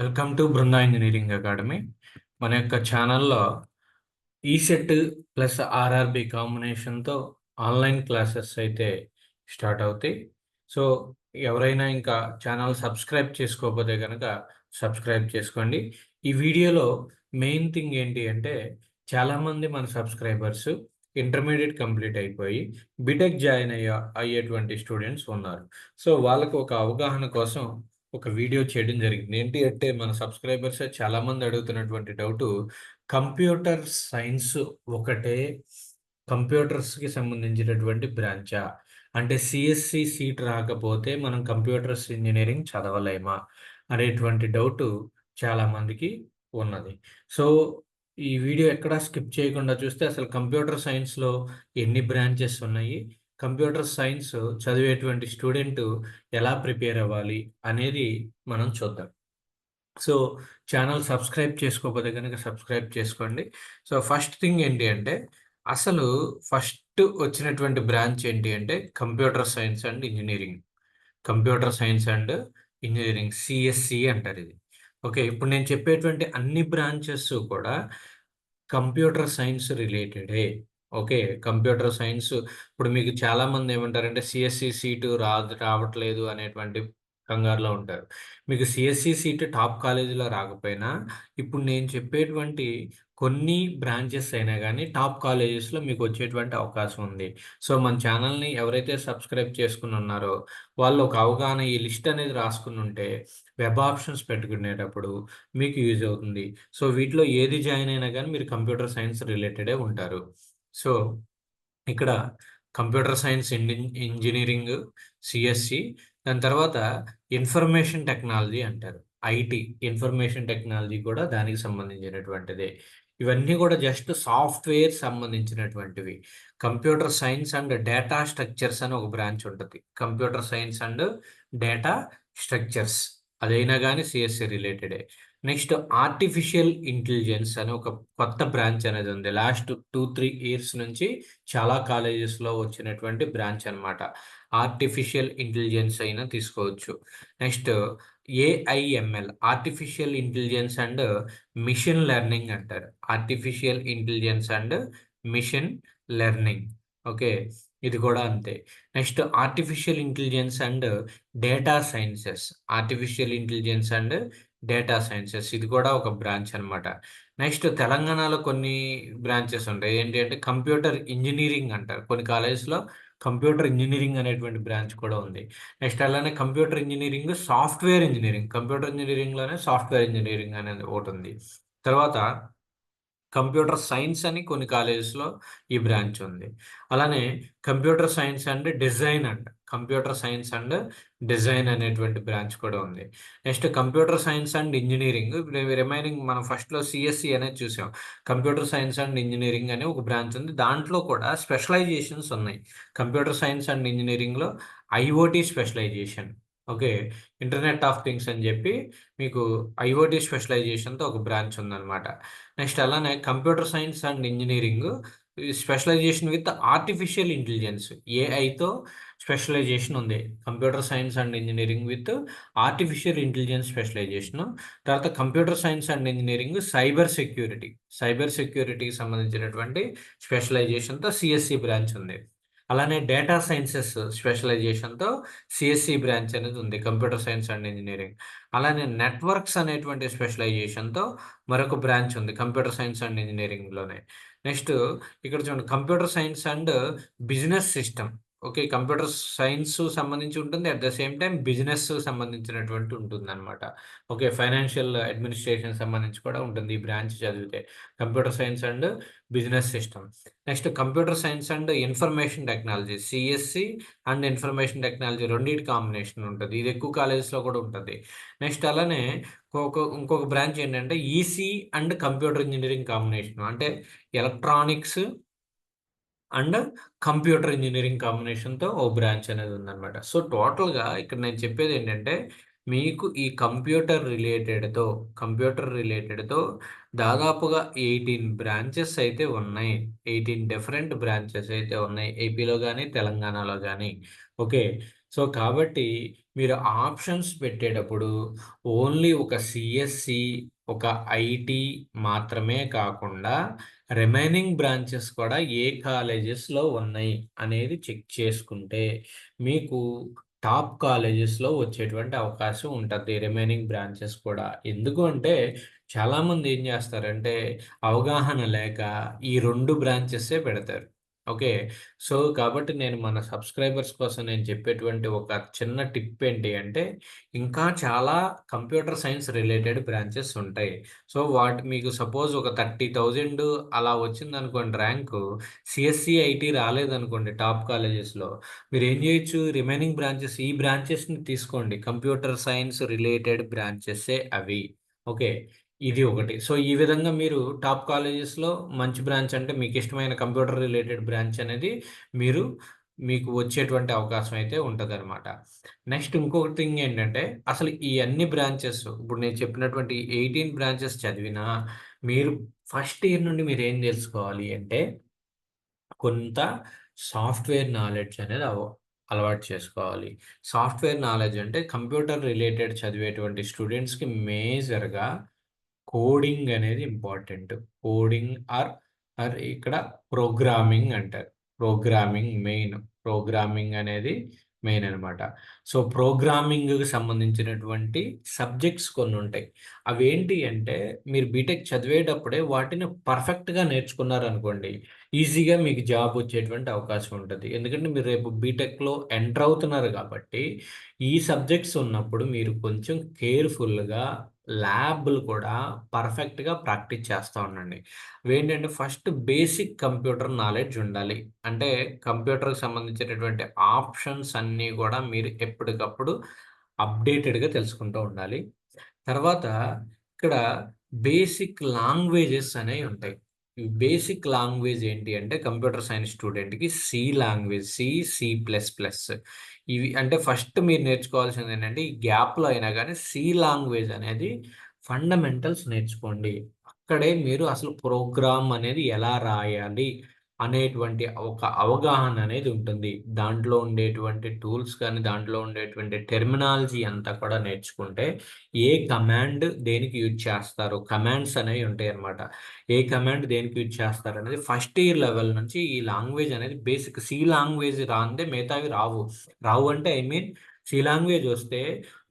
Welcome to Brinda engineering academy. మన యొక్క ఛానల్లో ఈసెట్ ప్లస్ ఆర్ఆర్బి కాంబినేషన్తో ఆన్లైన్ క్లాసెస్ అయితే స్టార్ట్ అవుతాయి. సో ఎవరైనా ఇంకా ఛానల్ సబ్స్క్రైబ్ చేసుకోకపోతే కనుక సబ్స్క్రైబ్ చేసుకోండి. ఈ వీడియోలో మెయిన్ థింగ్ ఏంటి అంటే చాలామంది మన సబ్స్క్రైబర్స్ ఇంటర్మీడియట్ కంప్లీట్ అయిపోయి బీటెక్ జాయిన్ అయ్యే అయ్యేటువంటి స్టూడెంట్స్ ఉన్నారు. సో వాళ్ళకు ఒక అవగాహన కోసం ఒక వీడియో చేయడం జరిగింది. ఏంటి అంటే మన సబ్స్క్రైబర్స్ చాలా మంది అడుగుతున్నటువంటి డౌట్ కంప్యూటర్ సైన్స్ ఒకటే కంప్యూటర్స్కి సంబంధించినటువంటి బ్రాంచా? అంటే సిఎస్సి సీట్ రాకపోతే మనం కంప్యూటర్స్ ఇంజనీరింగ్ చదవలేమా? అనేటువంటి డౌట్ చాలా మందికి ఉన్నది. సో ఈ వీడియో ఎక్కడా స్కిప్ చేయకుండా చూస్తే అసలు కంప్యూటర్ సైన్స్లో ఎన్ని బ్రాంచెస్ ఉన్నాయి? కంప్యూటర్ సైన్స్ చదివేటువంటి స్టూడెంట్ ఎలా ప్రిపేర్ అవ్వాలి అనేది మనం చూద్దాం. సో ఛానల్ సబ్స్క్రైబ్ చేసుకోకపోతే కనుక సబ్స్క్రైబ్ చేసుకోండి. సో ఫస్ట్ థింగ్ ఏంటి అంటే అసలు ఫస్ట్ వచ్చినటువంటి బ్రాంచ్ ఏంటి అంటే computer science and engineering. Computer science and engineering CSC అంటారు ఇది. ఓకే ఇప్పుడు నేను చెప్పేటువంటి అన్ని బ్రాంచెస్ కూడా కంప్యూటర్ సైన్స్ రిలేటెడే. ఓకే. Computer science. ఇప్పుడు మీకు చాలా మంది ఏమంటారంటే సిఎస్సి సీటు రా రావట్లేదు అనేటువంటి కంగారులో ఉంటారు. మీకు సిఎస్సి సీటు టాప్ కాలేజీలో రాకపోయినా ఇప్పుడు నేను చెప్పేటువంటి కొన్ని బ్రాంచెస్ అయినా కానీ టాప్ కాలేజెస్లో మీకు వచ్చేటువంటి అవకాశం ఉంది. సో మన ఛానల్ని ఎవరైతే సబ్స్క్రైబ్ చేసుకుని ఉన్నారో వాళ్ళు ఒక అవగాహన ఈ లిస్ట్ అనేది రాసుకుని ఉంటే వెబ్ ఆప్షన్స్ పెట్టుకునేటప్పుడు మీకు యూజ్ అవుతుంది. సో వీటిలో ఏది జాయిన్ అయినా కానీ మీరు కంప్యూటర్ సైన్స్ రిలేటెడే ఉంటారు. సో ఇక్కడ కంప్యూటర్ సైన్స్ ఇంజనీరింగ్ సిఎస్సి దాని తర్వాత ఇన్ఫర్మేషన్ టెక్నాలజీ అంటారు. ఐటీ ఇన్ఫర్మేషన్ టెక్నాలజీ కూడా దానికి సంబంధించినటువంటిదే. ఇవన్నీ కూడా జస్ట్ సాఫ్ట్వేర్ సంబంధించినటువంటివి. Computer science and data structures అని ఒక బ్రాంచ్ ఉంటుంది. Computer science and data structures. అదైనా కానీ సిఎస్సి రిలేటెడే. నెక్స్ట్ ఆర్టిఫిషియల్ ఇంటెలిజెన్స్ అని ఒక కొత్త బ్రాంచ్ అనేది ఉంది. లాస్ట్ టూ త్రీ ఇయర్స్ నుంచి చాలా కాలేజెస్లో వచ్చినటువంటి బ్రాంచ్ అనమాట ఆర్టిఫిషియల్ ఇంటెలిజెన్స్ అయినా తీసుకోవచ్చు. Next AIML artificial intelligence and machine learning అంటారు. Artificial intelligence and machine learning. Okay ఇది కూడా అంతే. Next artificial intelligence and data sciences artificial intelligence and data sciences. ఇది కూడా ఒక బ్రాంచ్ అనమాట నెక్స్ట్ తెలంగాణలో కొన్ని బ్రాంచెస్ ఉంటాయి. ఏంటి అంటే కంప్యూటర్ ఇంజనీరింగ్ అంటారు. కొన్ని కాలేజెస్లో కంప్యూటర్ ఇంజనీరింగ్ అనేటువంటి బ్రాంచ్ కూడా ఉంది. నెక్స్ట్ అలానే computer engineering software engineering. Computer ఇంజనీరింగ్లోనే software engineering అనేది ఒకటి ఉంది. తర్వాత కంప్యూటర్ సైన్స్ అని కొన్ని కాలేజెస్లో ఈ బ్రాంచ్ ఉంది. అలానే computer science and design and computer science and design అనేటువంటి బ్రాంచ్ కూడా ఉంది. Next computer science and engineering. Remaining మనం ఫస్ట్లో సిఎస్సి అనేది చూసాం. కంప్యూటర్ సైన్స్ అండ్ ఇంజనీరింగ్ అనే ఒక బ్రాంచ్ ఉంది. దాంట్లో కూడా స్పెషలైజేషన్స్ ఉన్నాయి. కంప్యూటర్ సైన్స్ అండ్ ఇంజనీరింగ్లో IoT specialization. Okay? Internet of things అని చెప్పి మీకు ఐఓటీ స్పెషలైజేషన్తో ఒక బ్రాంచ్ ఉందన్నమాట. నెక్స్ట్ అలానే computer science and engineering. Specialization with artificial intelligence ఏఐతో specialisation ఉంది. Computer science and engineering with artificial intelligence specialization. తర్వాత computer science and engineering cyber security. Cyber సెక్యూరిటీకి సంబంధించినటువంటి స్పెషలైజేషన్తో సిఎస్సి బ్రాంచ్ ఉంది. అలానే డేటా సైన్సెస్ స్పెషలైజేషన్తో సిఎస్సి బ్రాంచ్ అనేది ఉంది కంప్యూటర్ సైన్స్ అండ్ ఇంజనీరింగ్. అలానే నెట్వర్క్స్ అనేటువంటి స్పెషలైజేషన్తో మరొక బ్రాంచ్ ఉంది కంప్యూటర్ సైన్స్ అండ్ ఇంజనీరింగ్లోనే. నెక్స్ట్ ఇక్కడ చూడండి computer science and business system. Okay. Computer science సంబంధించి ఉంటుంది. At the same time business సంబంధించినటువంటి ఉంటుంది అనమాట ఓకే. ఫైనాన్షియల్ అడ్మినిస్ట్రేషన్ సంబంధించి కూడా ఉంటుంది ఈ బ్రాంచ్ చదివితే. Computer science and business system. Next computer science and information technology CSE and information technology రెండింటి కాంబినేషన్ ఉంటుంది. ఇది ఎక్కువ కాలేజెస్లో కూడా ఉంటుంది. నెక్స్ట్ అలానే ఇంకొక ఇంకొక బ్రాంచ్ ఏంటంటే EC and computer engineering combination. అంటే ఎలక్ట్రానిక్స్ అండ్ కంప్యూటర్ ఇంజనీరింగ్ కాంబినేషన్తో ఓ బ్రాంచ్ అనేది ఉందన్నమాట. సో టోటల్గా ఇక్కడ నేను చెప్పేది ఏంటంటే మీకు ఈ కంప్యూటర్ రిలేటెడ్తో కంప్యూటర్ రిలేటెడ్తో దాదాపుగా ఎయిటీన్ బ్రాంచెస్ అయితే ఉన్నాయి. ఎయిటీన్ డిఫరెంట్ బ్రాంచెస్ అయితే ఉన్నాయి. ఏపీలో కానీ తెలంగాణలో కానీ ఓకే? సో కాబట్టి మీరు ఆప్షన్స్ పెట్టేటప్పుడు ఓన్లీ ఒక సిఎస్సి, ఒక ఐటీ మాత్రమే కాకుండా రిమైనింగ్ బ్రాంచెస్ కూడా ఏ కాలేజెస్‌లో ఉన్నాయి అనేది చెక్ చేసుకుంటే మీకు టాప్ కాలేజెస్‌లో వచ్చేటువంటి అవకాశం ఉంటుంది రిమైనింగ్ బ్రాంచెస్ కూడా. ఎందుకు అంటే చాలామంది ఏం చేస్తారంటే అవగాహన లేక ఈ రెండు బ్రాంచెస్సే పెడతారు. ఓకే. సో, కాబట్టి నేను మన సబ్‌స్క్రైబర్స్ కోసం నేను చెప్పేటువంటి ఒక చిన్న టిప్ ఏంటి అంటే ఇంకా చాలా కంప్యూటర్ సైన్స్ రిలేటెడ్ బ్రాంచెస్ ఉంటాయి. సో, వాటి మీకు సపోజ్ ఒక 30,000 అలా వచ్చిందనుకోండి ర్యాంకు. సిఎస్సి, ఐటీ రాలేదనుకోండి టాప్ కాలేజెస్‌లో. మీరేం చేయొచ్చు రిమైనింగ్ బ్రాంచెస్ ఈ బ్రాంచెస్‌ని తీసుకోండి. కంప్యూటర్ సైన్స్ రిలేటెడ్ బ్రాంచెస్సే అవి. ఓకే. ఇది ఒకటి. సో, ఈ విధంగా మీరు టాప్ కాలేజెస్‌లో మంచి బ్రాంచ్ అంటే మీకిష్టమైన కంప్యూటర్ రిలేటెడ్ బ్రాంచ్ అనేది మీరు మీకు వచ్చేటువంటి అవకాశం అయితే ఉంటదనమాట. నెక్స్ట్ ఇంకొక థింగ్ ఏంటంటే అసలు ఈ అన్ని బ్రాంచెస్ ఇప్పుడు నేను చెప్పినటువంటి 18 బ్రాంచెస్ చదివినా మీరు ఫస్ట్ ఇయర్ నుండి మీరేం తెలుసుకోవాలి అంటే కొంత సాఫ్ట్‌వేర్ నాలెడ్జ్ అనేది అవ అలవాటు చేసుకోవాలి. సాఫ్ట్‌వేర్ నాలెడ్జ్ అంటే కంప్యూటర్ రిలేటెడ్ చదివేటువంటి స్టూడెంట్స్‌కి మేజర్‌గా కోడింగ్ అనేది ఇంపార్టెంట్. కోడింగ్ ఆర్ ఆర్ ఇక్కడ ప్రోగ్రామింగ్ అంటారు. Programming main. ప్రోగ్రామింగ్ అనేది మెయిన్ అనమాట. సో, ప్రోగ్రామింగ్‌కి సంబంధించినటువంటి సబ్జెక్ట్స్ కొన్ని ఉంటాయి అవి ఏంటి అంటే మీరు బీటెక్ చదివేటప్పుడే వాటిని పర్ఫెక్ట్‌గా నేర్చుకున్నారనుకోండి. ఈజీగా మీకు జాబ్ వచ్చేటువంటి అవకాశం ఉంటుంది ఎందుకంటే మీరు రేపు బీటెక్‌లో ఎంటర్ అవుతున్నారు కాబట్టి ఈ సబ్జెక్ట్స్ ఉన్నప్పుడు మీరు కొంచెం కేర్‌ఫుల్‌గా ల్యాబ్‌లు కూడా పర్ఫెక్ట్‌గా ప్రాక్టీస్ చేస్తూ ఉండండి. ఏంటంటే ఫస్ట్ బేసిక్ కంప్యూటర్ నాలెడ్జ్ ఉండాలి. అంటే కంప్యూటర్‌కి సంబంధించినటువంటి ఆప్షన్స్ అన్నీ కూడా మీరు ఎప్పటికప్పుడు అప్‌డేటెడ్‌గా తెలుసుకుంటూ ఉండాలి. తర్వాత ఇక్కడ బేసిక్ లాంగ్వేజెస్ అనేవి ఉంటాయి. బేసిక్ లాంగ్వేజ్ ఏంటి అంటే కంప్యూటర్ సైన్స్ స్టూడెంట్‌కి C language. C, C plus plus. ఇవి అంటే ఫస్ట్ మీరు నేర్చుకోవాల్సింది ఏంటంటే ఈ గ్యాప్‌లో అయినా కానీ సి లాంగ్వేజ్ అనేది ఫండమెంటల్స్ నేర్చుకోండి. అక్కడే మీరు అసలు ప్రోగ్రామ్ అనేది ఎలా రాయాలి అనేటువంటి ఒక అవగాహన అనేది ఉంటుంది. దాంట్లో ఉండేటువంటి టూల్స్ కానీ, దాంట్లో ఉండేటువంటి టెర్మినాలజీ అంతా కూడా నేర్చుకుంటే ఏ కమాండ్ దేనికి యూజ్ చేస్తారు. కమాండ్స్ అనేవి ఉంటాయి అనమాట ఏ కమాండ్ దేనికి యూజ్ చేస్తారు అనేది ఫస్ట్ ఇయర్ లెవెల్ నుంచి ఈ లాంగ్వేజ్ అనేది బేసిక్ సి లాంగ్వేజ్ రానిదే మిగతావి రావు. రావు అంటే ఐ మీన్ సి లాంగ్వేజ్ వస్తే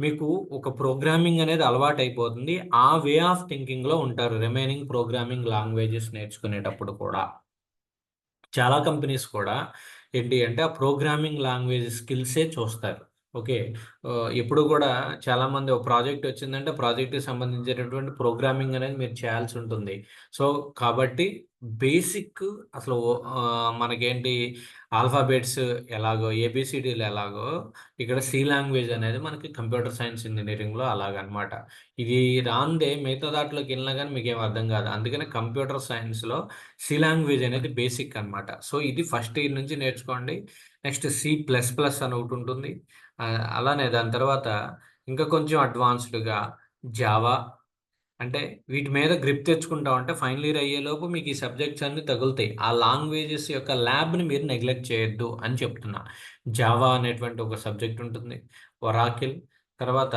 మీకు ఒక ప్రోగ్రామింగ్ అనేది అలవాటైపోతుంది. ఆ వే ఆఫ్ థింకింగ్‌లో ఉంటారు. రిమైనింగ్ ప్రోగ్రామింగ్ లాంగ్వేజెస్ నేర్చుకునేటప్పుడు కూడా. చాలా కంపెనీస్ కూడా ఏంటి అంటే ఆ ప్రోగ్రామింగ్ లాంగ్వేజ్ స్కిల్సే చూస్తారు. ఓకే. ఎప్పుడు కూడా చాలామంది ఒక ప్రాజెక్ట్ వచ్చిందంటే ప్రాజెక్ట్‌కి సంబంధించినటువంటి ప్రోగ్రామింగ్ అనేది మీరు చేయాల్సి ఉంటుంది. సో, కాబట్టి బేసిక్ అసలు మనకేంటి ఆల్ఫాబెట్స్ ఎలాగో, ఏబీసీడీలు ఎలాగో ఇక్కడ సి లాంగ్వేజ్ అనేది మనకి కంప్యూటర్ సైన్స్ ఇంజనీరింగ్లో అలాగనమాట. ఇది రాందే మిగతా దాంట్లోకి కానీ మీకు మీకేం అర్థం కాదు. అందుకనే కంప్యూటర్ సైన్స్‌లో సి లాంగ్వేజ్ అనేది బేసిక్ అనమాట. సో, ఇది ఫస్ట్ ఇయర్ నుంచి నేర్చుకోండి. నెక్స్ట్ సి ప్లస్ ప్లస్ అని ఒకటి ఉంటుంది అలానే దాని తర్వాత ఇంకా కొంచెం అడ్వాన్స్‌డ్‌గా జావా అంటే వీటి మీద గ్రిప్ తెచ్చుకుంటా ఉంటే ఫైనల్ ఇయర్ అయ్యేలోపు మీకు ఈ సబ్జెక్ట్స్ అన్నీ తగులుతాయి. ఆ లాంగ్వేజెస్ యొక్క ల్యాబ్‌ని మీరు నెగ్లెక్ట్ చేయొద్దు అని చెప్తున్నా. జావా అనేటువంటి ఒక సబ్జెక్ట్ ఉంటుంది. ఒరాకిల్ తర్వాత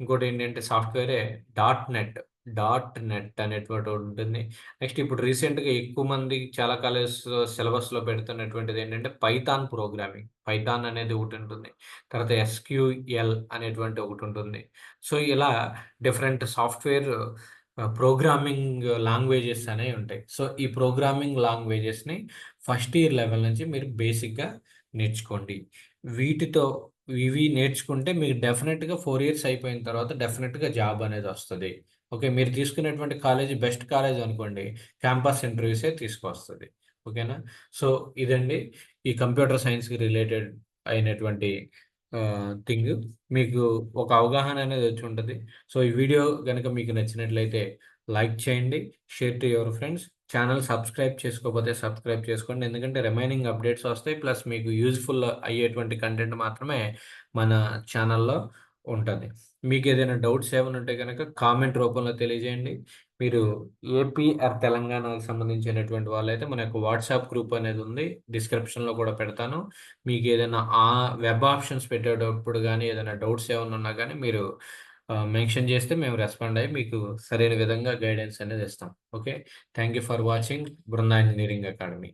ఇంకోటి ఏంటంటే సాఫ్ట్‌వేరే డాట్ నెట్. డాట్ నెట్ అనేటువంటి ఉంటుంది నెక్స్ట్ ఇప్పుడు రీసెంట్‌గా ఎక్కువ మంది చాలా కాలేజ్ సిలబస్‌లో పెడుతున్నటువంటిది ఏంటంటే పైథాన్ ప్రోగ్రామింగ్. పైథాన్ అనేది ఒకటి ఉంటుంది తర్వాత ఎస్‌క్యూఎల్ అనేటువంటి ఒకటి ఉంటుంది సో, ఇలా డిఫరెంట్ సాఫ్ట్‌వేర్ ప్రోగ్రామింగ్ లాంగ్వేజెస్ అనేవి ఉంటాయి. సో, ఈ ప్రోగ్రామింగ్ లాంగ్వేజెస్‌ని ఫస్ట్ ఇయర్ లెవెల్ నుంచి మీరు బేసిక్‌గా నేర్చుకోండి. వీటితో ఇవి నేర్చుకుంటే మీకు డెఫినెట్గా ఫోర్ ఇయర్స్ అయిపోయిన తర్వాత డెఫినెట్గా జాబ్ అనేది వస్తుంది ఓకే. మీరు తీసుకునేటువంటి కాలేజీ బెస్ట్ కాలేజ్ అనుకోండి. క్యాంపస్ ఇంటర్వ్యూసే తీసుకొస్తుంది ఓకేనా? సో, ఇదండి ఈ కంప్యూటర్ సైన్స్‌కి రిలేటెడ్ అయినటువంటి థింగ్. మీకు ఒక అవగాహన అనేది వచ్చి ఉంటుంది సో, ఈ వీడియో కనుక మీకు నచ్చినట్లయితే లైక్ చేయండి. Share to your friends. Channel subscribe చేసుకోకపోతే సబ్స్క్రైబ్ చేసుకోండి. ఎందుకంటే రిమైనింగ్ అప్డేట్స్ వస్తాయి. ప్లస్ మీకు యూజ్‌ఫుల్ అయ్యేటువంటి కంటెంట్ మాత్రమే మన ఛానల్లో ఉంటుంది మీకు ఏదైనా డౌట్స్ ఏమైనా ఉంటే కనుక కామెంట్ రూపంలో తెలియజేయండి. మీరు ఏపీ ఆర్ తెలంగాణకు సంబంధించినటువంటి వాళ్ళైతే మన యొక్క వాట్సాప్ గ్రూప్ అనేది ఉంది. డిస్క్రిప్షన్‌లో కూడా పెడతాను. మీకు ఏదైనా ఆ వెబ్ ఆప్షన్స్ పెట్టేటప్పుడు కానీ ఏదైనా డౌట్స్ ఏమైనా ఉన్నా కానీ మీరు మెన్షన్ చేస్తే మేము రెస్పాండ్ అయ్యి మీకు సరైన విధంగా గైడెన్స్ అనేది ఇస్తాం. Okay. Thank you for watching Brinda engineering academy.